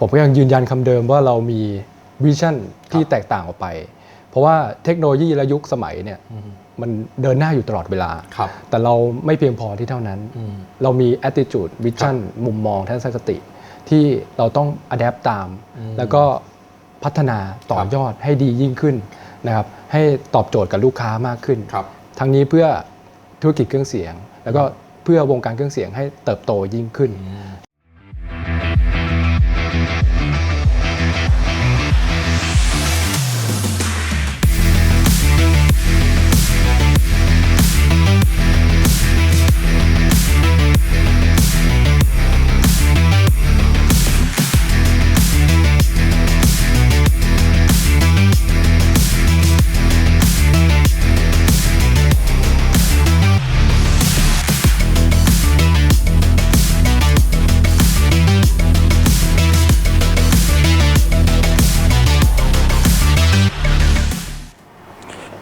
ผมก็ยังยืนยันคำเดิมว่าเรามีวิชั่นที่แตกต่างออกไป เพราะว่าเทคโนโลยีและยุคสมัยเนี่ยมันเดินหน้าอยู่ตลอดเวลาครับแต่เราไม่เพียงพอที่เท่านั้นอืมเรามี attitude vision มุมมองทัศนคติ ที่เราต้อง adapt ตามอืมแล้วก็พัฒนาต่อยอดให้ดียิ่งขึ้นนะครับ ให้ตอบโจทย์กับลูกค้ามากขึ้นครับทั้งนี้เพื่อธุรกิจเครื่องเสียง แล้วก็เพื่อวงการเครื่องเสียงให้เติบโตยิ่งขึ้น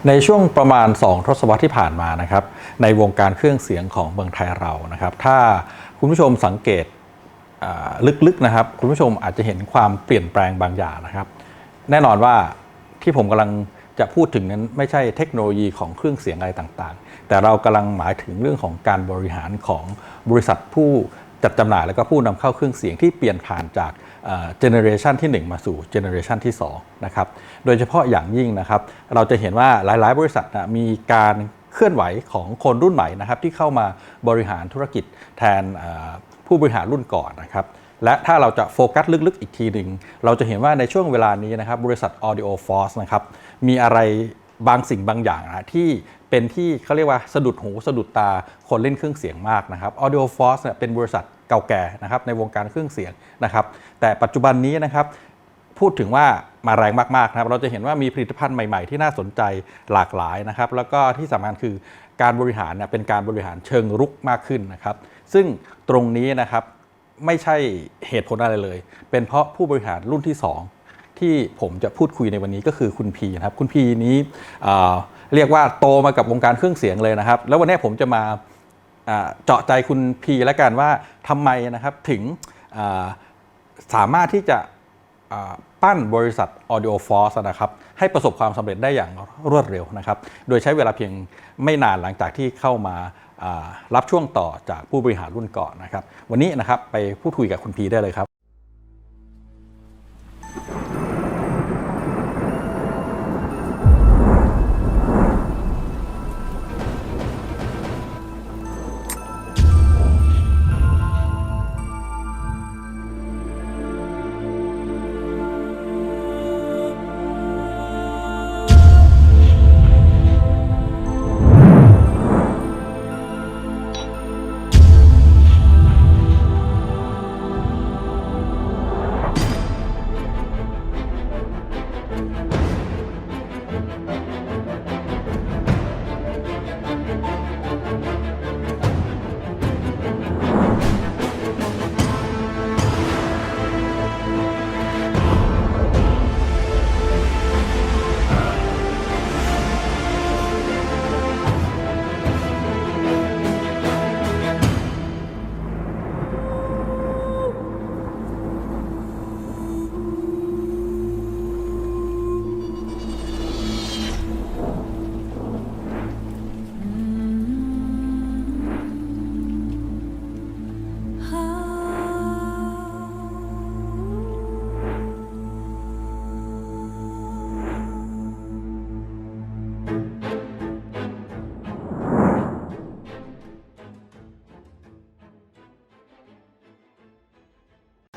ในช่วงประมาณ 2 ทศวรรษที่ผ่านมานะครับในวงการเครื่องเสียงของเมืองไทยเรานะครับ ถ้าคุณผู้ชมสังเกตลึกๆนะครับ คุณผู้ชมอาจจะเห็นความเปลี่ยนแปลงบางอย่างนะครับ แน่นอนว่าที่ผมกำลังจะพูดถึงนั้นไม่ใช่เทคโนโลยีของเครื่องเสียงอะไรต่างๆ แต่เรากำลังหมายถึงเรื่องของการบริหารของบริษัทผู้จัดจำหน่ายแล้วก็ผู้นำเข้าเครื่องเสียงที่เปลี่ยนผ่านจาก เจเนอเรชันที่ 1 มาสู่เจเนอเรชันที่2นะครับโดยเฉพาะอย่างยิ่งนะครับเราจะเห็นว่าหลาย ๆ บริษัทนะมีการเคลื่อนไหวของคนรุ่นใหม่นะครับที่เข้ามาบริหารธุรกิจแทนผู้บริหารรุ่นก่อนนะครับและถ้าเราจะโฟกัสลึกๆ อีกทีหนึ่งเราจะเห็นว่าในช่วงเวลานี้นะครับบริษัท Audio Force นะครับมีอะไรบางสิ่งบางอย่างนะที่เป็นที่เขาเรียกว่าสะดุดหูสะดุดตาคนเล่นเครื่องเสียงมากนะครับ Audio Force เนี่ยเป็นบริษัท เก่าแก่นะครับในวงการเครื่องเสียงนะครับ แต่ปัจจุบันนี้นะครับพูดถึงว่ามาแรงมากๆนะครับเราจะเห็นว่ามีผลิตภัณฑ์ใหม่ๆ ที่น่าสนใจหลากหลายนะครับ แล้วก็ที่สำคัญคือการบริหารเนี่ยเป็นการบริหารเชิงรุกมากขึ้นนะครับ ซึ่งตรงนี้นะครับไม่ใช่เหตุผลอะไรเลย เป็นเพราะผู้บริหารรุ่นที่ 2 ที่ผมจะพูดคุยในวันนี้ก็คือคุณพีนะครับคุณพีนี้เรียกว่าโตมากับวงการเครื่องเสียงเลยนะครับ แล้ววันนี้ผมจะมา เจาะใจคุณพีแล้วกันว่าทำไมนะครับถึงสามารถที่จะปั้นบริษัท Audio Force นะครับให้ประสบความสำเร็จได้อย่างรวดเร็วนะครับ โดยใช้เวลาเพียงไม่นานหลังจากที่เข้ามารับช่วงต่อจากผู้บริหารรุ่นก่อนนะครับ วันนี้นะครับไปพูดคุยกับคุณพีได้เลยครับ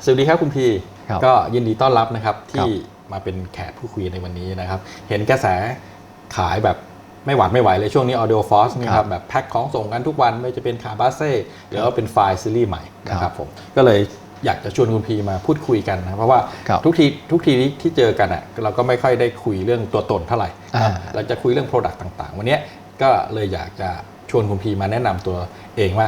สวัสดีครับคุณพีครับก็ยินดีต้อนรับนะครับครัที่บมาเป็นแขกผู้คุยในวันนี้นะครับ เห็นกระแสขายแบบไม่หวัดไม่ไหวเลยช่วงนี้ Audio Force นี่ครับแบบแพ็คของส่งกันทุกวันไม่ว่าจะเป็นขาบาเซ่หรือว่าเป็นไฟล์ซีรีส์ใหม่นะคครัรับบผมก็เลยอยากจะชวนคุณพีมาพูดคุยกันนะเพราะว่าครับทุกทีทุกทีที่เจอกันอะเราก็ไม่ค่อยได้คุยเรื่องตัวตนเท่าไหร่อ่าเราจะคุยเรื่อง Product ต่าง ๆ วันเนี้ยก็เลยอยากจะชวนคุณพีมาแนะนำตัวเองว่า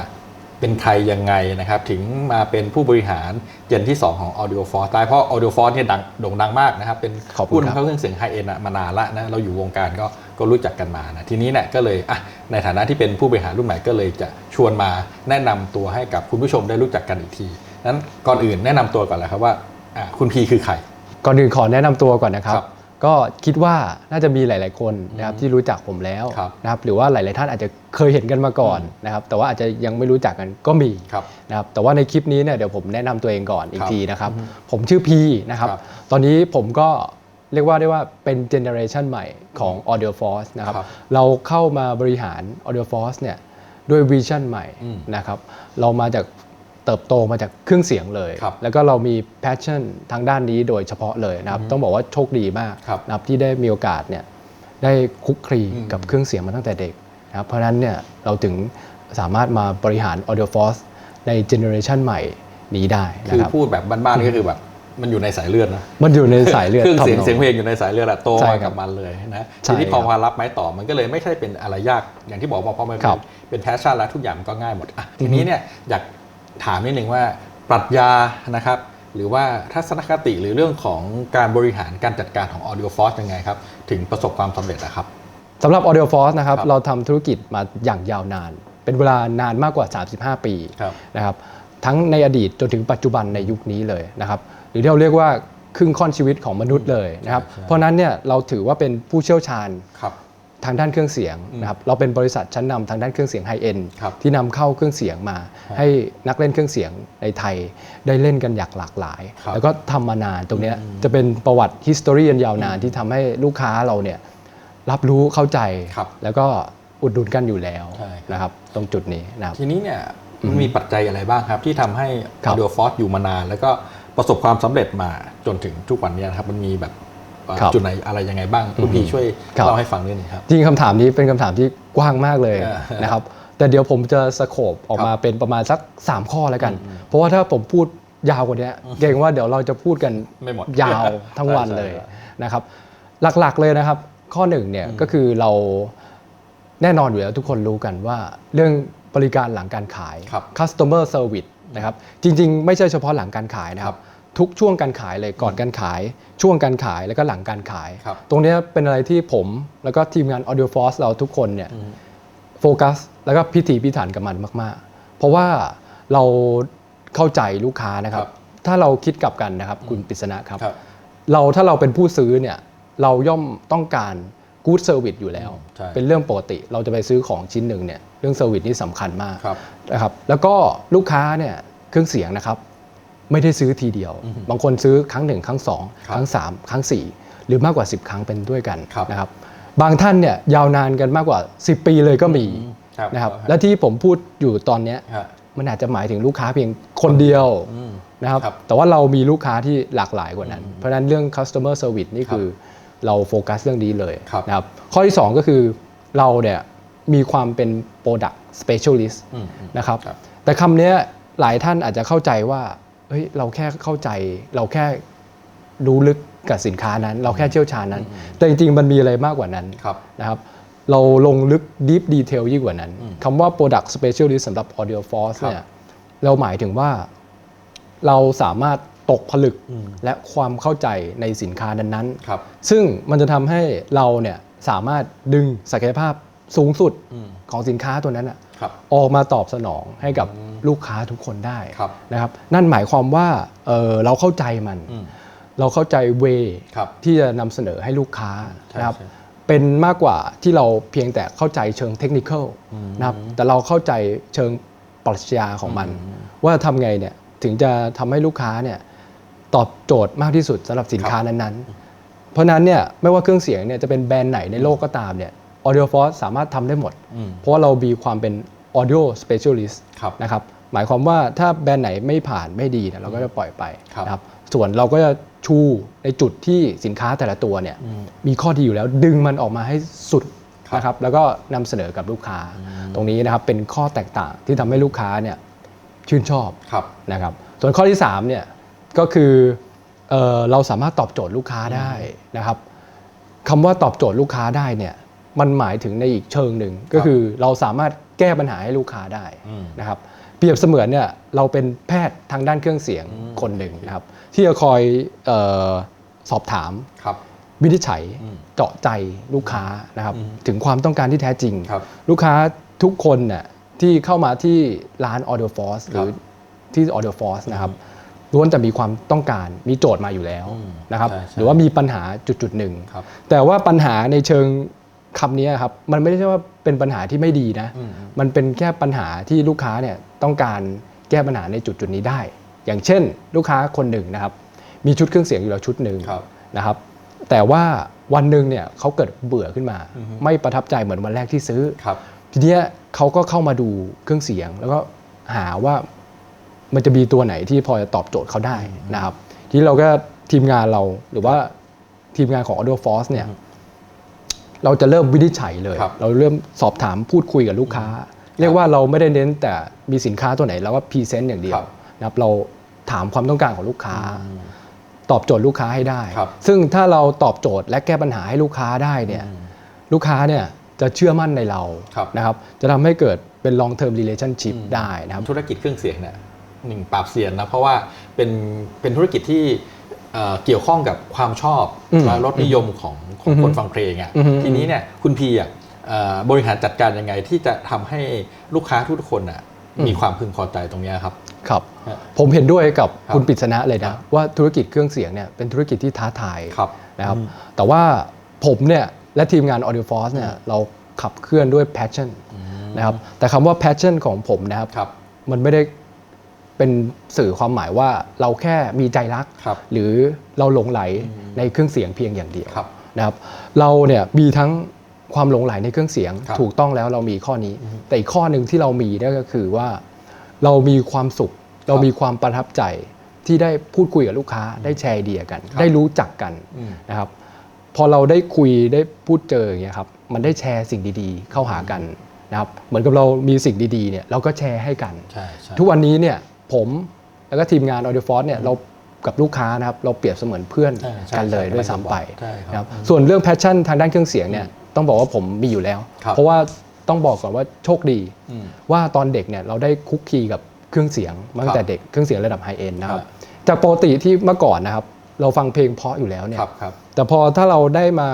เป็นใครยังไงนะครับ ถึงมาเป็นผู้บริหารเจนที่ 2 ของ Audio Force ได้เพราะ Audio Force เนี่ยดังโด่งดังมากนะครับ เป็นขอบคุณผู้ครับนำเข้าเครื่องเสียงไฮเอ็นมานานละนะเราอยู่วงการก็ก็รู้จักกันมานะทีนี้เนี่ยก็เลยอะในฐานะที่เป็นผู้บริหารรุ่นใหม่ก็เลยจะชวนมาแนะนำตัวให้กับคุณผู้ชมได้รู้จักกันอีกทีนั้นก่อนอื่นแนะนำตัวก่อนเลยครับว่าอะคุณพีคือใครก่อนอื่นขอแนะนำตัวก่อนนะครับครับ ก็คิดว่าน่าจะมีหลาย ๆ คนนะครับที่รู้จักผมแล้วครับนะครับหรือว่าหลาย ๆ ท่านอาจจะเคยเห็นกันมาก่อนนะครับแต่ว่าอาจจะยังไม่รู้จักกันก็มีครับนะครับแต่ว่าในคลิปนี้เนี่ยเดี๋ยวผมแนะนำตัวเองก่อนอีคกรับทีนะครับผมชื่อพีนะครับครับตอนนี้ผมก็เรียกว่าได้ว่าเป็นเจเนอเรชันใหม่ของ Audio Force นะครับครับเราเข้ามาบริหาร Audio Force เนี่ยด้วยวิชั่นใหม่อืมนะครับเรามาจาก เติบโตมาจากเครื่องเสียงเลยครับแล้วก็เรามี passion ทางด้านนี้โดยเฉพาะเลยนะครับ ต้องบอกว่าโชคดีมากครับนะครับที่ได้มีโอกาสเนี่ยได้คลุกคลีอืมกับเครื่องเสียงมาตั้งแต่เด็กนะครับเพราะฉะนั้นเนี่ยเราถึงสามารถมาบริหาร Audio Force ในเจเนอเรชันใหม่นี้ได้นะคือครับพูดแบบบ้านๆก็คือแบบมันอยู่ในสายเลือดนะ มันอยู่ในสายเลือดเครื่องเสียงทำนเสียงเพลงอยู่ในสายเลือดอะโตใช่มาครักับบมันเลยนะใช่ทีนี้พอครับมารับไม้ต่อมันก็เลยไม่ใช่เป็นอะไรยากอย่างที่บอกว่าพอมันครับเป็นแพชชั่นแล้วทุกอย่างมันก็ง่ายหมดอะทีนี้เนี่ยอยาก ถามนิดนึงว่าปรัชญานะครับหรือว่าทัศนคติหรือเรื่องของการบริหารการจัดการของ Audio Force ยังไงครับ ถึงประสบความสำเร็จอะครับสำหรับ Audio Force นะครับครับเราทำธุรกิจมาอย่างยาวนาน เป็นเวลานานมากกว่า 35 ปีครับนะครับทั้งในอดีตจนถึงปัจจุบันในยุคนี้เลยนะครับหรือที่เราเรียกว่าครึ่งค่อนชีวิตของมนุษย์เลยนะครับใช่ใช่เพราะฉะนั้นเนี่ยเราถือว่าเป็นผู้เชี่ยวชาญครับ ทางด้านเครื่องเสียงนะครับเราเป็นบริษัทชั้นนำทางด้านเครื่องเสียงไฮเอ็นครับที่นำเข้าเครื่องเสียงมา ให้นักเล่นเครื่องเสียงในไทยได้เล่นกันอย่างหลากหลายครับแล้วก็ทำมานานตรงเนี้ยจะเป็นประวัติ history อันยาวนานที่ทำให้ลูกค้าเราเนี่ยรับรู้เข้าใจครับแล้วก็อุดหนุนกันอยู่แล้วใช่ครับนะครับตรงจุดนี้นะครับทีนี้เนี่ยมันมีปัจจัยอะไรบ้างครับ ที่ทำให้ครับ Audio Force อยู่มานาน แล้วก็ประสบความสำเร็จมาจนถึงทุกวันเนี้นะครับมันมีแบบเอ่อครับ จุดไหนอะไรยังไงบ้างคุณพี่ช่วยครับเล่าให้ฟังนิดนึงครับจริงๆคำถามนี้เป็นคำถามที่กว้างมากเลยอ่านะครับแต่เดี๋ยวผมจะสโคบออกครับมาเป็นประมาณสัก 3 ข้อแล้วกัน เพราะว่าถ้าผมพูดยาวกว่านี้เกรงว่าเดี๋ยวเราจะพูดกันไม่หมดยาวทั้งวันใช่เลยใช่นะครับ หลักๆเลยนะครับ ข้อหนึ่งเนี่ยก็คือเราแน่นอนอยู่แล้วทุกคนรู้กันว่าเรื่องบริการหลังการขายครับ customer service นะครับ จริง ๆ ไม่ใช่เฉพาะหลังการขายนะคครัรับบ ทุกช่วงการขายเลยก่อนการขาย ช่วงการขายแล้วก็หลังการขาย ครับตรงเนี้ยเป็นอะไรที่ผมแล้วก็ทีมงาน Audio Force เราทุกคนเนี่ยโฟกัสแล้วก็พิถีพิถันกับมันมาก ๆ เพราะว่าเราเข้าใจลูกค้านะครับ ครับถ้าเราคิดกลับกันนะครับคุณปริศนะครับ ครับ เราถ้าเราเป็นผู้ซื้อเนี่ยเราย่อมต้องการ good service อยู่แล้ว ใช่ เป็นเรื่องปกติเราจะไปซื้อของชิ้นหนึ่งเนี่ยเรื่อง service นี่สำคัญมาก ครับ นะครับแล้วก็ลูกค้าเนี่ยเครื่องเสียงนะครับ ไม่ได้ซื้อทีเดียว บางคนซื้อครั้งหนึ่งครั้งสองครับครั้งสามครั้งสี่หรือมากกว่า 10 ครั้งเป็นด้วยกันครับนะครับ บางท่านเนี่ยยาวนานกันมากกว่า 10 ปีเลยก็มีครับนะครับครับ และที่ผมพูดอยู่ตอนเนี้ยฮะมันอาจจะหมายถึงลูกค้าเพียงคนเดียวอืมนะครับครับ แต่ว่าเรามีลูกค้าที่หลากหลายกว่านั้น เพราะฉะนั้นเรื่อง customer service นี่คือเราโฟกัสเรื่องนี้เลยครับนะครับ ข้อที่ 2 ก็คือเราเนี่ยมีความเป็น product specialist อืมอืมนะครับครับ แต่คำเนี้ยหลายท่านอาจจะเข้าใจว่า เฮ้ยเราแค่เข้าใจ เราแค่รู้ลึกกับสินค้านั้น เราแค่เชี่ยวชาญนั้น แต่จริงๆ มันมีอะไรมากกว่านั้นครับนะครับ เราลงลึก deep detail ยิ่งกว่านั้นคำว่า product specialist สำหรับ audio force ครับเนี่ยเราหมายถึงว่าเราสามารถตกผลึกและความเข้าใจในสินค้านั้นๆครับซึ่งมันจะทำให้เราเนี่ยสามารถดึงศักยภาพสูงสุดอืมของสินค้าตัวนั้น อะครับออกมาตอบสนองให้กับลูกค้าทุกคนได้ครับนะครับ นั่นหมายความว่าเอ่อเราเข้าใจมันอืมเราเข้าใจเวครับที่จะนำเสนอให้ลูกค้าใช่นะครับใช่เป็นมากกว่าที่เราเพียงแต่เข้าใจเชิงเทคนิคอลนะครับแต่เราเข้าใจเชิงปรัชญาของมัน ว่าทำไงเนี่ยถึงจะทำให้ลูกค้าเนี่ยตอบโจทย์มากที่สุดสำหรับสินค้านั้นๆ เพราะฉะนั้นเนี่ยไม่ว่าเครื่องเสียงเนี่ยจะเป็นแบรนด์ไหนในโลกก็ตามเนี่ย Audio Force สามารถทำได้หมดอืมเพราะว่าเรามีความเป็น Audio Specialist ครับนะครับหมายความว่าถ้าแบรนด์ไหนไม่ผ่านไม่ดีเนี่ยเราก็จะปล่อยไปครับนะครับส่วนเราก็จะชูในจุดที่สินค้าแต่ละตัวเนี่ยมีข้อดีอยู่แล้วดึงมันออกมาให้สุดครับนะครับแล้วก็นำเสนอกับลูกค้า ตรงนี้นะครับเป็นข้อแตกต่างที่ทำให้ลูกค้าเนี่ยชื่นชอบครับนะครับส่วนข้อที่3เนี่ยก็คือเออเราสามารถตอบโจทย์ลูกค้าได้นะครับคำว่าตอบโจทย์ลูกค้าได้เนี่ย มันหมายถึงในอีกเชิงหนึ่งก็คือเราสามารถแก้ปัญหาให้ลูกค้าได้อืมนะครับเปรียบเสมือนเนี่ยเราเป็นแพทย์ทางด้านเครื่องเสียงคนหนึ่งนะครับที่จะคอยเออสอบถามครับวินิจฉัยอืมเจาะใจลูกค้านะครับถึงความต้องการที่แท้จริงครับลูกค้าทุกคนเนี่ยที่เข้ามาที่ร้าน Audio Force หรือที่ Audio Force นะครับล้วนจะมีความต้องการมีโจทย์มาอยู่แล้วอืมนะครับใช่ใช่หรือว่ามีปัญหาจุดจุดๆหนึ่งครับแต่ว่าปัญหาในเชิง คำนี้ครับมันไม่ได้ใช่ว่าเป็นปัญหาที่ไม่ดีนะอืมมันเป็นแค่ปัญหาที่ลูกค้าเนี่ยต้องการแก้ปัญหาในจุดจุดๆนี้ได้ อย่างเช่น ลูกค้าคนหนึ่งนะครับ มีชุดเครื่องเสียงอยู่แล้วชุดหนึ่งครับนะครับ แต่ว่าวันหนึ่งเนี่ยเขาเกิดเบื่อขึ้นมาอือฮึไม่ประทับใจเหมือนวันแรกที่ซื้อครับทีเนี้ยเขาก็เข้ามาดูเครื่องเสียง แล้วก็หาว่ามันจะมีตัวไหนที่พอจะตอบโจทย์เขาได้นะครับ ทีนี้เราก็ทีมงานเราหรือว่าทีมงานของ Audio Force เนี่ย เราจะเริ่มวินิจฉัยเลย ครับ เราเริ่มสอบถามพูดคุยกับลูกค้า เรียกว่าเราไม่ได้เน้นแต่มีสินค้าตัวไหนเราก็พรีเซนต์อย่างเดียวนะครับเราถามความต้องการของลูกค้า ตอบโจทย์ลูกค้าให้ได้ ครับ ซึ่งถ้าเราตอบโจทย์และแก้ปัญหาให้ลูกค้าได้เนี่ย ลูกค้าเนี่ยจะเชื่อมั่นในเราครับนะครับ จะทำให้เกิดเป็น long term relationship ได้นะครับ ธุรกิจเครื่องเสียงเนี่ยหนึ่งปราบเสียนนะเพราะว่าเป็นเป็นธุรกิจที่ เอ่อเกี่ยวข้องกับความชอบอืมและรสนิยมของของอือฮึคนฟังเพลงอะอือฮึทีนี้เนี่ยคุณพีอะเอ่อบริหารจัดการยังไงที่จะทำให้ลูกค้าทุกๆคนอะมีความพึงพอใจตรงเนี้ยครับครับฮะผมเห็นด้วยกับครับคุณปริศนะเลยครันะบว่าธุรกิจเครื่องเสียงเนี่ยเป็นธุรกิจที่ท้าทายครับนะครับ แต่ว่าผมเนี่ยและทีมงาน Audio Force เนี่ยเราขับเคลื่อนด้วย passion นะครับแต่คำว่า passion ของผมนะครับครับมันไม่ได้ เป็นสื่อความหมายว่าเราแค่มีใจรัก ครับหรือเราหลงไหลในเครื่องเสียงเพียงอย่างเดียวครับ นะครับเราเนี่ยมีทั้งความหลงไหลในเครื่องเสียง ครับถูกต้องแล้วเรามีข้อนี้ แต่อีกข้อหนึ่งที่เรามีนั่นก็คือว่าเรามีความสุข เรามีความประทับใจที่ได้พูดคุยกับลูกค้าได้แชร์ไอเดียกัน ครับได้รู้จักกันอืม นะครับพอเราได้คุยได้พูดเจออย่างเงี้ยครับมันได้แชร์สิ่งดีๆ เข้าหากันนะครับเหมือนกับเรามีสิ่งดีๆเนี่ยเราก็แชร์ให้กัน ใช่ใช่ ทุกวันนี้เนี่ย ผมแล้วก็ทีมงาน Audio Force เนี่ยเรากับลูกค้านะครับเราเปรียบเสมือนเพื่อนใช่ใช่กันเลยใช่ด้วยซ้ำไปใช่ครับนะครับส่วนเรื่องแพชชั่นทางด้านเครื่องเสียงเนี่ยต้องบอกว่าผมมีอยู่แล้ว ครับ เพราะว่าต้องบอกก่อนว่าโชคดี อืม ว่าตอนเด็กเนี่ยเราได้คุกคีกับเครื่องเสียงมาตั้งแต่ครับเด็กเครื่องเสียงระดับไฮเอ็นนะครับครับ จากปกติที่เมื่อก่อนนะครับเราฟังเพลงเพราะอยู่แล้วเนี่ย ครับครับ แต่พอถ้าเราได้มา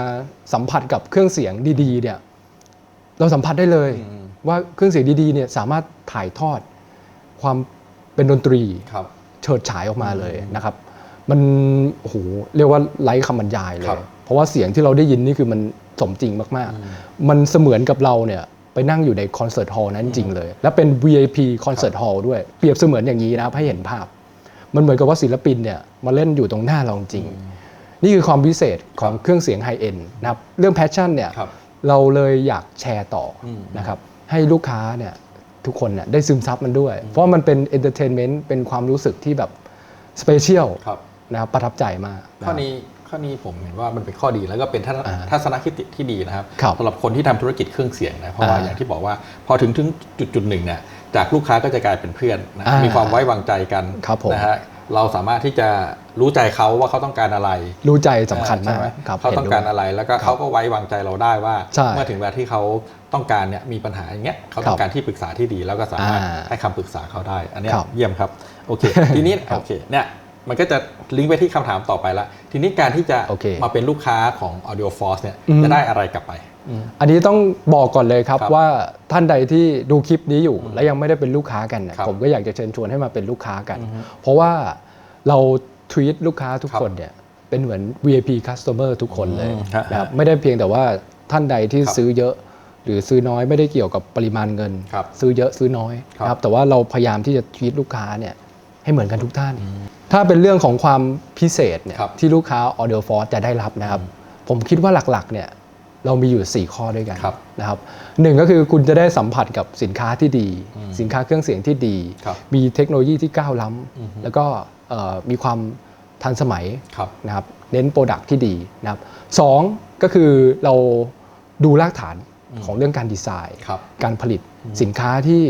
สัมผัสกับเครื่องเสียงดีๆเนี่ยเราสัมผัสได้เลย อืมว่าเครื่องเสียงดีๆเนี่ยสามารถถ่ายทอดความ เป็นดนตรีครับ เฉิดฉายออกมาเลยนะครับ มันโอ้โหเรียกว่าไร้คำบรรยายเลครัย บ เพราะว่าเสียงที่เราได้ยินนี่คือมันสมจริงมากๆ มันเสมือนกับเราเนี่ยไปนั่งอยู่ในคอนเสิร์ตฮอลล์นั้นจริงเลย และเป็น VIP คอนเสิร์ตฮอลล์ด้วย เปรียบเสมือนอย่างนี้นะครับให้เห็นภาพ มันเหมือนกับว่าศิลปินเนี่ยมาเล่นอยู่ตรงหน้าเราจริง นี่คือความพิเศษของเครื่องเสียงไฮเอ็นนะครับเรื่องแพชชั่นเนี่ย ครับ เราเลยอยากแชร์ต่ออมนะครับให้ลูกค้าเนี่ย ทุกคนเนี่ยได้ซึมซับมันด้วย เพราะมันเป็นเอนเตอร์เทนเมนต์เป็นความรู้สึกที่แบบสเปเชียลครับ นะครับประทับใจมากะข้อนี้ข้อนี้ผมเห็นว่ามันเป็นข้อดีแล้วก็เป็นทัศนอ่าทัศนคติที่ดีนะครับครับสำหรับคนที่ทำธุรกิจเครื่องเสียงนะเพราะว่าอ่าอย่างที่บอกว่าพอถึงถึงจุดจุดหนึ่งเนี่ยจากลูกค้าก็จะกลายเป็นเพื่อนนะอ่ามีมีความไว้วางใจกันครับผมนะฮะ เราสามารถที่จะรู้ใจเขาว่าเขาต้องการอะไร รู้ใจสำคัญใช่มากไหมครับเขาต้องการห็นด้วยอะไรแล้วก็เขาก็ไว้วางใจเราได้ว่า ใช่เมื่อถึงเวลาที่เขาต้องการเนี่ยมีปัญหาอย่างเงี้ยเขาต้องการที่ปรึกษาที่ดี แล้วก็สามารถอ่าให้คำปรึกษาเขาได้ อันเนี้ยครับเยี่ยมครับโอเค ทีนี้ครับโอเคเนี่ยมันก็จะลิงก์ไปที่คำถามต่อไปละทีนี้การที่จะโอเคมาเป็นลูกค้าของ Audio Force เนี่ยอืม จะได้อะไรกลับไป อันนี้ต้องบอกก่อนเลยครับครับว่าท่านใดที่ดูคลิปนี้อยู่ และยังไม่ได้เป็นลูกค้ากันเนี่ยครับผมก็อยากจะเชิญชวนให้มาเป็นลูกค้ากัน เพราะว่าเราทวีตลูกค้าทุกครับคนเนี่ยเป็นเหมือน VIP customer ทุกคนเลยอืมฮะนะครับไม่ได้เพียงแต่ว่าท่านใดที่ครับซื้อเยอะหรือซื้อน้อยไม่ได้เกี่ยวกับปริมาณเงินครับซื้อเยอะซื้อน้อยครับนะครับแต่ว่าเราพยายามที่จะทวีตลูกค้าเนี่ยให้เหมือนกันทุกท่าน ถ้าเป็นเรื่องของความพิเศษเนี่ยครับที่ลูกค้า Audio Force จะได้รับนะครับ ผมคิดว่าหลักๆเนี่ย เรามีอยู่ 4 ข้อด้วยกันครับนะครับหนึ่งก็คือคุณจะได้สัมผัสกับสินค้าที่ดี สินค้าเครื่องเสียงที่ดีครับมีเทคโนโลยีที่ก้าวล้ำแล้วก็เอ่อมีความทันสมัยครับนะครับเน้นโปรดักที่ดีนะครับสองก็คือเราดูรากฐานของเรื่องการดีไซน์ครับการผลิตสินค้าที่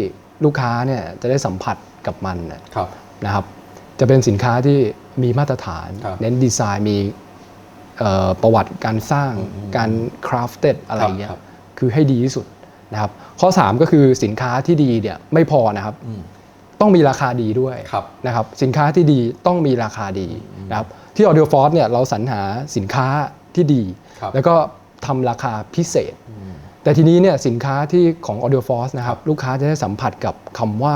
ลูกค้าเนี่ยจะได้สัมผัสกับมันน่ะครับนะครับ จะเป็นสินค้าที่มีมาตรฐานครับเน้นดีไซน์มีเอ่อ ประวัติการสร้างการคราฟเต็ดอะไรอย่างเงี้ยครับคือให้ดีที่สุดนะครับข้อ 3 ก็คือสินค้าที่ดีเนี่ยไม่พอนะครับอืมต้องมีราคาดีด้วยครับนะครับสินค้าที่ดีต้องมีราคาดีนะครับที่ Audio Force เนี่ยเราสรรหาสินค้าที่ดีครับแล้วก็ทำราคาพิเศษ แต่ทีนี้เนี่ยสินค้าที่ของ Audio Force นะครับลูกค้าจะได้สัมผัสกับคำว่า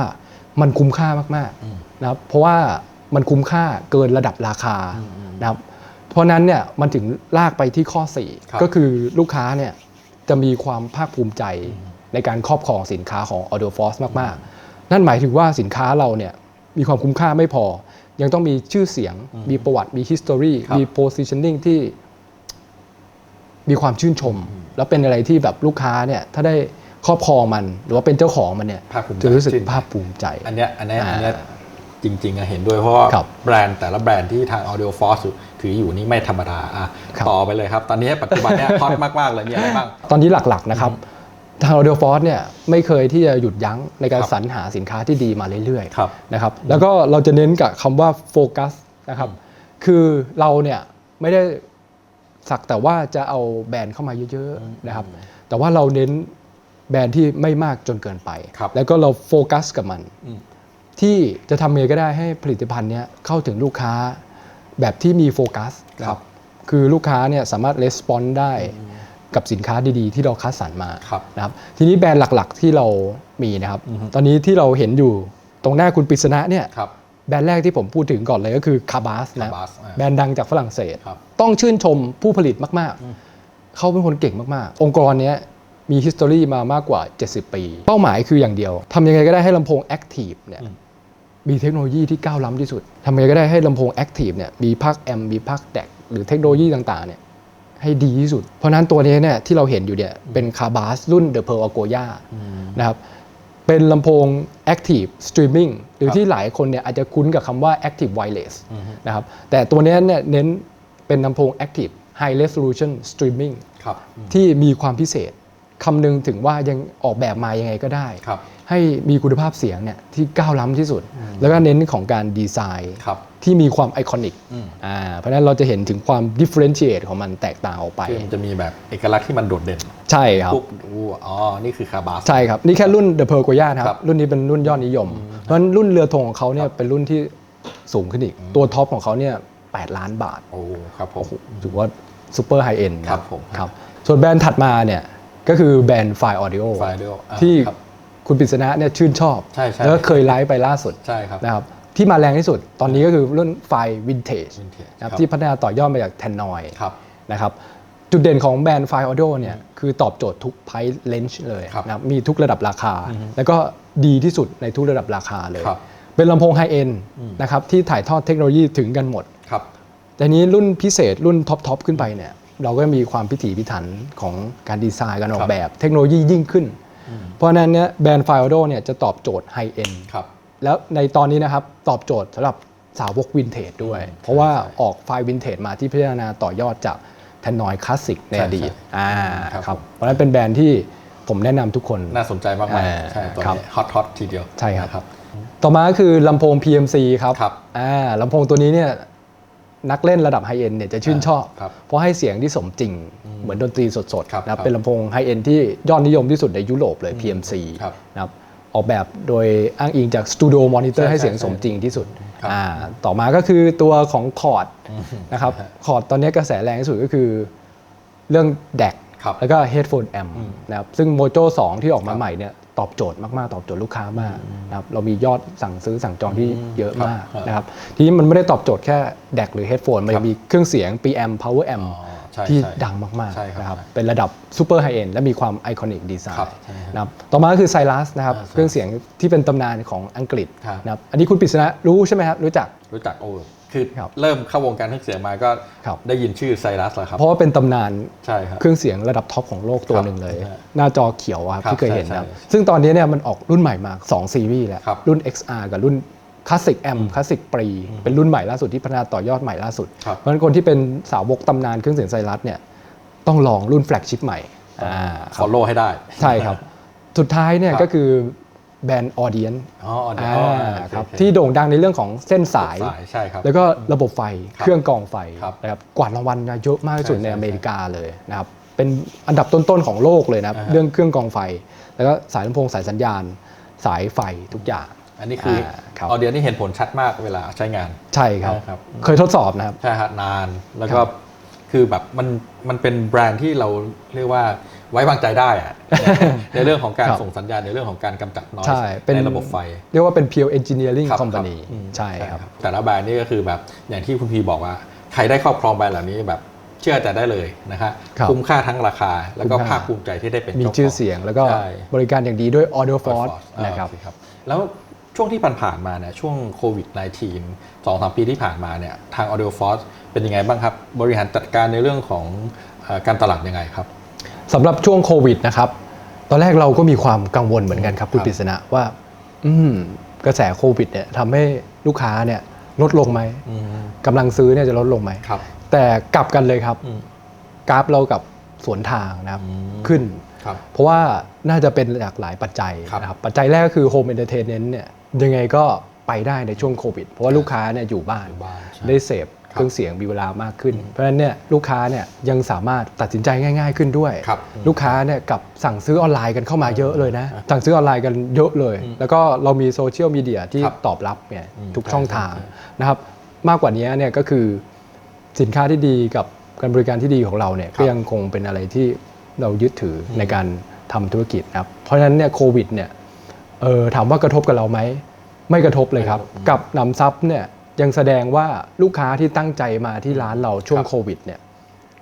มันคุ้มค่ามากๆนะครับเพราะว่ามันคุ้มค่าเกินระดับราคานะครับ เพราะฉะนั้นเนี่ยมันถึงลากไปที่ข้อครับ4ก็คือลูกค้าเนี่ยจะมีความภาคภูมิใจในการครอบครองสินค้าของ Audio Force มาก ๆ นั่นหมายถึงว่าสินค้าเราเนี่ยมีความคุ้มค่าไม่พอ ยังต้องมีชื่อเสียง มีประวัติมี history ครับมี positioning ที่มีความชื่นชม แล้วเป็นอะไรที่แบบลูกค้าเนี่ยถ้าได้ครอบครองมันหรือว่าเป็นเจ้าของมันเนี่ยภาคภูมิใจจะรู้สึกชื่นใจภาคภูมิใจ อันเนี้ยอันเนี้ยอ่าอันเนี้ยจริงๆอะเห็นด้วยเพราะว่าครับแบรนด์แต่ละแบรนด์ที่ทาง Audio Force ถืออยู่นี่ไม่ธรรมดาอะครับต่อไปเลยครับ ตอนนี้ปัจจุบันเนี้ยฮอตมากๆเลยมีอะไรบ้าง ตอนนี้หลักๆนะครับทาง Audio Force เนี่ยไม่เคยที่จะหยุดยั้งในการครับสรรหาสินค้าที่ดีมาเรื่อยครับๆนะครับแล้วก็เราจะเน้นกับคำว่าโฟกัสนะครับคือเราเนี่ยไม่ได้สักแต่ว่าจะเอาแบรนด์เข้ามาเยอะๆนะครับแต่ว่าเราเน้นแบรนด์ที่ไม่มากจนเกินไปครับแล้วก็เราโฟกัสกับมันอืมที่จะทำยังไงก็ได้ให้ผลิตภัณฑ์เนี้ยเข้าถึงลูกค้า แบบที่มีโฟกัสนะครับคือลูกค้าเนี่ยสามารถレスปอนได้กับสินค้าดีๆ ที่เราคัดสรรมาครับนะครับทีนี้แบรนด์หลักๆที่เรามีนะครับ ตอนนี้ที่เราเห็นอยู่ตรงหน้าคุณปริศนะเนี่ยครับแบรนด์แรกที่ผมพูดถึงก่อนเลยก็คือคาบาสนะ Cabas อ่าแบรนด์ดังจากฝรั่งเศสครับต้องชื่นชมผู้ผลิตมากๆ เขาเป็นคนเก่งมากๆ องค์กรเนี้ยมี history มามากกว่า 70 ปี เป้าหมายคืออย่างเดียวทำยังไงก็ได้ให้ลำโพง active เนี่ย มีเทคโนโลยีที่ก้าวล้ำที่สุดทำยังไงก็ได้ให้ลำโพง active เนี่ยมีภาคแอมมีภาคแดกหรือเทคโนโลยีต่างๆเนี่ยให้ดีที่สุด เพราะฉะนั้นตัวนี้เนี่ยที่เราเห็นอยู่เนี่ยเป็นคาบาสรุ่น The Pearl Agoya นะครับเป็นลำโพง Active Streaming หรือครับที่หลายคนเนี่ยอาจจะคุ้นกับคำว่า Active Wireless นะครับแต่ตัวเนี้ยเนี่ยเน้นเป็นลำโพง Active High Resolution Streaming ครับที่มีความพิเศษ คำนึงถึงว่ายังออกแบบมายังไงก็ได้ ครับ ให้มีคุณภาพเสียงเนี่ยที่ก้าวล้ำที่สุด แล้วก็เน้นของการดีไซน์ครับ ที่มีความไอคอนิกอืม อ่าเพราะฉะนั้นเราจะเห็นถึงความ differentiate ของมันแตกต่างออกไป คือมันจะมีแบบเอกลักษณ์ที่มันโดดเด่นใช่ครับ ปุ๊บอู้อ๋อ นี่คือคาบาส ใช่ครับ นี่แค่รุ่น The Pearl Goya นะคครัรับ บรุ่นนี้เป็นรุ่นยอดนิยม เพราะฉะนั้นรุ่นเรือธงของเขาเนี่ยเป็นรุ่นที่สูงขึ้นอีก ตัวท็อปของเขาเนี่ย8ล้านบาท โอ้ ครับผม ถือว่าซูเปอร์ไฮเอ็นครับผม ครับ ส่วนแบรนด์ถัดมาเนี่ย ก็คือแบรนด์ไฟออดิโอ Fire Audio อ่าที่ครับคุณปริศนะเนี่ยชื่นชอบ ใช่ใช่ แล้วก็เคยไลฟ์ไปล่าสุดใช่ครับ นะครับที่มาแรงที่สุดตอนนี้ก็คือรุ่นไฟวินเทจ Vintage นะครับครับ ที่พัฒนาต่อยอดมาจากแทนนอยครับ นะครับจุดเด่นของแบรนด์ไฟออดิโอเนี่ยคือตอบโจทย์ทุกไพรเลนจ์เลยครับนะครับมีทุกระดับราคา แล้วก็ดีที่สุดในทุกระดับราคาเลย ครับ เป็นลำโพงไฮเอ็นนะครับที่ถ่ายทอดเทคโนโลยีถึงกันหมด ครับ แต่นี้รุ่นพิเศษรุ่นท็อปทอปขึ้นไปเนี่ย เราก็มีความพิถีพิถันของการดีไซน์การออครักบแบบเทคโนโลยียิ่งขึ้น เพราะฉะนั้นเนี่ยแบรนด์ไฟออดิโอเนี่ยจะตอบโจทย์ไฮเอ็นครับแล้วในตอนนี้นะครับตอบโจทย์สำหรับสาวกวินเทจด้วย เพราะว่าออกไฟล์วินเทจมาที่พิจารณาต่อยอดจากแทนนอยคลาสสิกในใช่อดีตใช่อ่าครับครับเพราะฉะนั้นเป็นแบรนด์ที่ผมแนะนำทุกคนน่าสนใจมากอ่าๆใช่ตัวครับนี้ฮอตฮอตทีเดียวใช่ครับครับต่อมาก็คือลำโพง PMC ครับครับอ่าลำโพงตัวนี้เนี่ย นักเล่นระดับไฮเอ็นเนี่ยจะชื่นชอบ ครับเพราะให้เสียงที่สมจริงเหมือนดนตรีสดครับๆนะครับครับเป็นลำโพงไฮเอ็นที่ยอดนิยมที่สุดในยุโรปเลย PMC ครับนะครับออกแบบโดยอ้างอิงจากสตูดิโอมอนิเตอใช่ร์ให้เสียงใช่สมจริงที่สุดครับอ่าต่อมาก็คือตัวของคอร์ดนะครับคอร์ดตอนนี้กระแสแรงที่สุดก็คือเรื่องแดกครับแล้วก็ headphone amp นะครับซึ่ง Mojo 2ที่ออกมาครับ ใหม่เนี่ย ตอบโจทย์มากๆ ตอบโจทย์ลูกค้ามากนะครับเรามียอดสั่งซื้อสั่งจองที่เยอะมากครับนะครับทีนี้มันไม่ได้ตอบโจทย์แค่แดกหรือ headphone มันครัยับงมีเครื่องเสียง preamp power amp อ๋อใช่ที่ใช่ดังมากใช่ๆครับนะครับใช่เป็นระดับ super high end และมีความไอคอนิกดีไซครับน์ใช่ครับนะครับต่อมาก็คือไซรัสนะครับอ่าเครื่องเสียงที่เป็นตำนานของอังกฤษครับนะครับอันนี้คุณปริศนะรู้ใช่ไหมครับรู้จักรู้จักโอ้คือครับเริ่มเข้าวงการเครื่องเสียงมาก็ครับได้ยินชื่อไซรัสแล้วครับ เพราะว่าเป็นตำนานใช่ครับเครื่องเสียงระดับท็อปของโลกตัวหนึ่งเลยใช่หน้าจอเขียวอะครับครับที่เคยเห็นใช่นะครับใช่ซึ่งตอนนี้เนี่ยมันออกรุ่นใหม่มา 2 ซีรีส์แล้วครับรุ่น XR กับรุ่นคลาสสิกแอมคลาสสิกปรี เป็นรุ่นใหม่ล่าสุดที่พัฒนาต่อยอดใหม่ล่าสุดครับเพราะฉะนั้นคนที่เป็นสาวกตำนานเครื่องเสียงไซรัสเนี่ยต้องลองรุ่นแฟลกชิพใหม่อ่าคฟรัอบลโล่ให้ได้ใช่ครับ สุดท้ายเนี่ยครับก็คือ แบรนด์ออเดียนอ๋อเดี๋ยวอ่าอ๋อโอเครับโอเคที่โด่งดังในเรื่องของเส้นสายสายใช่ครับแล้วก็ระบบไฟครับเครื่องกรองไฟครับนะครับกวาดรางวัลมาเยอะมากที่สุดใช่ในใช่อเมริกาเลยนะครับเป็นอันดับต้นๆของโลกเลยนะครับอ่าฮะเรื่องเครื่องกรองไฟ แล้วก็สายลำโพงสายสัญญาณ สายไฟทุกอย่างอันนี้คืออาครับออเดียนี่เห็นผลชัดมากเวลาใช้งาน ใช่ครับใช่ครับเคยทดสอบนะครับ ใช่ฮะนาน แล้วก็ ครับคือแบบมันมันเป็นแบรนด์ที่เราเรียกว่าไว้วางใจได้อะในเรื่องของการครับส่งสัญญาณในเรื่องของการกำจัดนอยใช่เป็นในระบบไฟ เรียกว่าเป็น pure engineering ครับ company ครับอืมใช่ครับ แต่ละแบรนด์นี่ก็คือแบบอย่างที่คุณพีบอกว่า ใครได้ครอบครองแบรนด์เหล่านี้แบบเชื่อใจได้เลยนะฮะครับคุ้มค่าทั้งราคา แล้วก็คุ้มค่าภาคภูมิใจที่ได้เป็นมีจ้าขชื่อเสียงแล้วก็ใช่บริการอย่างดีด้วย Audio ฟอ Force ร์นะครับแล้วช่วงที่ผ่านๆมาเนี่ยช่วงโควิด -19 สองสามปีที่ผ่านมาเนี่ยทาง Audio Force เป็นยังไงบ้างครับ บริหารจัดการในเรื่องของเอ่อการตลาดยังไงครับสำหรับช่วงโควิดนะครับ ตอนแรกเราก็มีความกังวลเหมือนกันครับคุณครับปริศนะว่า อืมกระแสโควิดเนี่ยทำให้ลูกค้าเนี่ยลดลงไหมอืมกำลังซื้อเนี่ยจะลดลงไหมครับแต่กลับกันเลยครับอืมกราฟเรากับสวนทางนะครับอืมขึ้นครับเพราะว่าน่าจะเป็นจากหลายปัจจัยครับนะครับปัจจัยแรกก็คือ Home Entertainment เนี่ยยังไงก็ไปได้ในช่วงโควิด เพราะว่าลูกค้าเนี่ยอยู่บ้านอยู่บ้านใช่ได้เสพ เครื่องเสียงมีเวลามากขึ้น เพราะฉะนั้นเนี่ยลูกค้าเนี่ยยังสามารถตัดสินใจง่าย ๆขึ้นด้วยครับลูกค้าเนี่ยกลับสั่งซื้อออนไลน์กันเข้ามาเยอะเลยนะ สั่งซื้อออนไลน์กันเยอะเลย แล้วก็เรามีโซเชียลมีเดียที่ครับตอบรับเนี่ยอืมทุกใช่ช่องทางใช่นะครับมากกว่านี้เนี่ยก็คือสินค้าที่ดีกับการบริการที่ดีของเราเนี่ยครับก็ยังคงเป็นอะไรที่เรายึดถือในการทำธุรกิจนะครับเพราะฉะนั้นเนี่ยโควิดเนี่ยเออถามว่ากระทบกับเราไหมไม่กระทบเลยครับไม่กระทบกับหนำซับเนี่ย ยังแสดงว่าลูกค้าที่ตั้งใจมาที่ร้านเราช่วงครับโควิดเนี่ย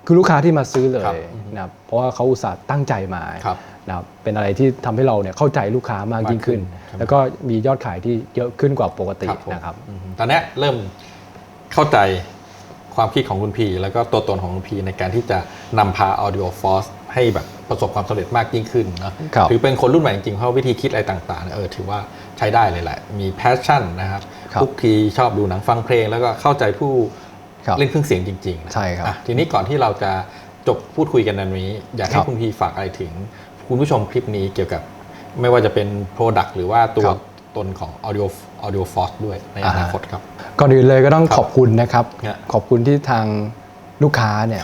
คือลูกค้าที่มาซื้อเลครับยนะครับเพราะว่าเขาอุตส่าห์ตั้งใจมาครับนะครับเป็นอะไรที่ทำให้เราเนี่ยเข้าใจลูกค้ามากยิ่งขึ้นมากขึ้นใช่ไหมแล้วก็มียอดขายที่เยอะขึ้นกว่าปกติผมนะครับอืมตอนเนี้ยเริ่มเข้าใจความคิดของคุณพีแล้วก็ตัวตนของคุณพีในการที่จะนำพา Audio Force ให้แบบประสบความสำเร็จมากยิ่งขึ้นนะครับถือเป็นคนรุ่นใหม่จริงๆเพราะวิธีคิดอะไรต่างๆเนี่ยเออถือว่าใช้ได้เลยแหละ มีแพชชั่นนะครับครับ ทุกทีชอบดูหนังฟังเพลง แล้วก็เข้าใจผู้ครับเล่นเครื่องเสียงจริงๆนะใช่ครับอะทีนี้ก่อนที่เราจะจบพูดคุยกันในวันนี้ อยากให้ครับคุณพีฝากอะไรถึง คุณผู้ชมคลิปนี้เกี่ยวกับไม่ว่าจะเป็น Product หรือว่าตัวครับตนของ Audio Audio Force ด้วยในอนาคตครับก่อนอื่นเลยก็ต้องครับขอบคุณนะครับเนี่ยขอบคุณที่ทางลูกค้าเนี่ย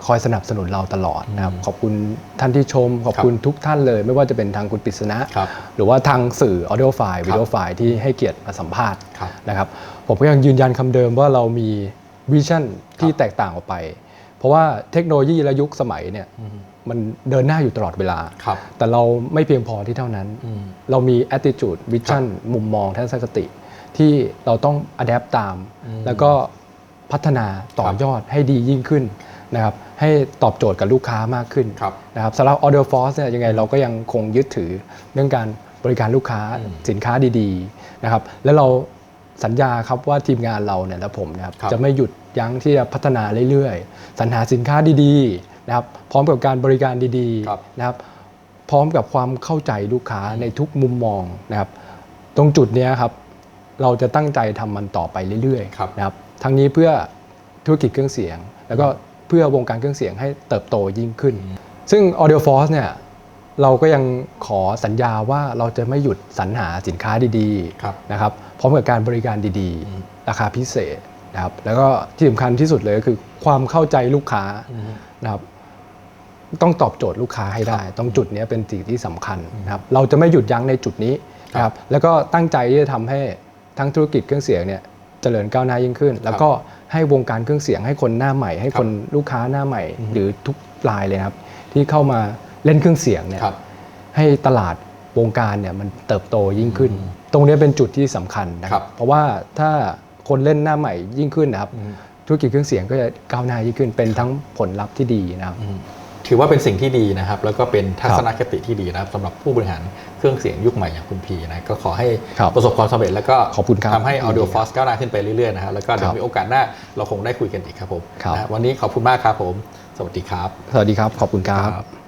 ครับคอยสนับสนุนเราตลอดนะครับอืมขอบคุณท่านที่ชม ขอบคุณทุกท่านเลย ไม่ว่าจะเป็นทางคุณปริศนะครับหรือว่าทางสื่อ audio file video file ที่ให้เกียรติมาสัมภาษณ์ครับนะครับผมก็ยังยืนยันคำเดิมว่าเรามีวิชั่นที่แตกต่างออกไป เพราะว่าเทคโนโลยีและยุคสมัยเนี่ยมันเดินหน้าอยู่ตลอดเวลาครับแต่เราไม่เพียงพอที่เท่านั้นอืมเรามี attitude vision มุมมองทัศนคติ ที่เราต้อง adapt ตามอืมแล้วก็พัฒนาต่อยอดให้ดียิ่งขึ้นนะครับ ให้ตอบโจทย์กับลูกค้ามากขึ้นครับนะครับสำหรับ Audio Force เนี่ยยังไงเราก็ยังคงยึดถือเรื่องการบริการลูกค้าอืมสินค้าดีๆนะครับแล้วเราสัญญาครับว่าทีมงานเราเนี่ยและผมนะครับครับจะไม่หยุดยั้งที่จะพัฒนาเรื่อยๆ สรรหาสินค้าดีๆนะครับพร้อมกับการบริการดีครับๆนะครับพร้อมกับความเข้าใจลูกค้าในทุกมุมมองนะครับตรงจุดเนี้ยครับเราจะตั้งใจทำมันต่อไปเรื่อยครับๆนะครับทั้งนี้เพื่อธุรกิจเครื่องเสียง แล้วก็ เพื่อวงการเครื่องเสียงให้เติบโตยิ่งขึ้น ซึ่ง Audio Force เนี่ยเราก็ยังขอสัญญาว่าเราจะไม่หยุดสรรหาสินค้าดีครับๆนะครับพร้อมกับการบริการดีอืมๆราคาพิเศษนะครับแล้วก็ที่สำคัญที่สุดเลยก็คือความเข้าใจลูกค้าอืมนะครับต้องตอบโจทย์ลูกค้าให้ได้ตรงจุดนี้เป็นสิ่งที่สำคัญนะครับเราจะไม่หยุดยั้งในจุดนี้นะครับแล้วก็ตั้งใจที่จะทำให้ทั้งธุรกิจเครื่องเสียงเนี่ย เจริญก้าวหน้ายิ่งขึ้น แล้วก็ให้วงการเครื่องเสียงให้คนหน้าใหม่ ให้คนลูกค้าหน้าใหม่ หรือทุกรายเลยนะครับ ที่เข้ามาเล่นเครื่องเสียงเนี่ยครับให้ตลาดวงการเนี่ยมันเติบโตยิ่งขึ้นอืมตรงนี้เป็นจุดที่สำคัญนะคครัรับบเพราะว่าถ้าคนเล่นหน้าใหม่ยิ่งขึ้นนะครับอืมธุรกิจเครื่องเสียงก็จะก้าวหน้ายิ่งขึ้น เป็นทั้งผลลัพธ์ที่ดีนะครับอืมถือว่าเป็นสิ่งที่ดีนะครับ แล้วก็เป็นทัศนคติที่ดีนะครับสำหรับผู้บริหาร เครื่องเสียงยุคใหม่อย่างคุณพีนะก็ขอให้ครับประสบความสำเร็จแล้วก็ขอบคุณครับทำให้ Audio ยินดีครับ Force ก้าวหน้าขึ้นไปเรื่อยๆนะครับแล้วก็เดี๋ยครัวบมีโอกาสหน้าเราคงได้คุยกันอีกครับผมครับนะวันนี้ขอบคุณมากครับผม สวัสดีครับ สวัสดีครับขอบคุณครับ